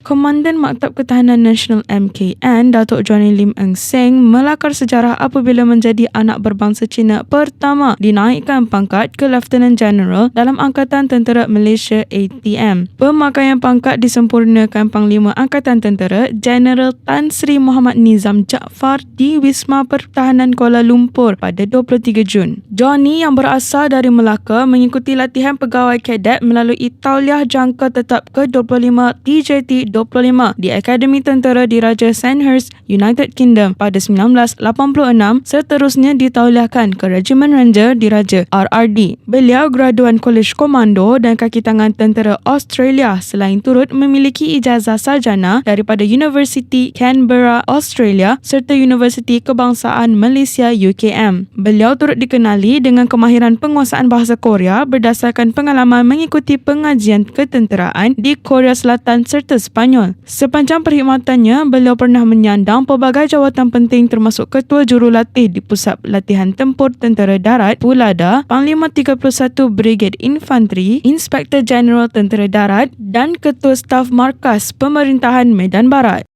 Komandan Maktab Ketahanan Nasional MKN, Datuk Johnny Lim Eng Seng melakar sejarah apabila menjadi anak berbangsa Cina pertama dinaikkan pangkat ke Lieutenant General dalam Angkatan Tentera Malaysia ATM. Pemakaian pangkat disempurnakan Panglima Angkatan Tentera General Tan Sri Muhammad Nizam Jaafar di Wisma Pertahanan Kuala Lumpur pada 23 Jun. Johnny yang berasal dari Melaka mengikuti latihan pegawai kadet melalui Tauliah Jangka Tetap ke-25 TJT 25 di Akademi Tentera Diraja Sandhurst, United Kingdom pada 1986 seterusnya ditauliahkan ke Regimen Ranger Diraja RRD. Beliau graduan Kolej Komando dan Kaki Tangan Tentera Australia selain turut memiliki ijazah sarjana daripada University Canberra, Australia serta Universiti Kebangsaan Malaysia UKM. Beliau turut dikenali dengan kemahiran penguasaan bahasa Korea berdasarkan pengalaman mengikuti pengajian ketenteraan di Korea Selatan serta Sepanyol. Sepanyol. Sepanjang perkhidmatannya, beliau pernah menyandang pelbagai jawatan penting termasuk Ketua Jurulatih di Pusat Latihan Tempur Tentera Darat, Pulada, Panglima 31 Brigade Infanteri, Inspektor Jeneral Tentera Darat dan Ketua Staf Markas Pemerintahan Medan Barat.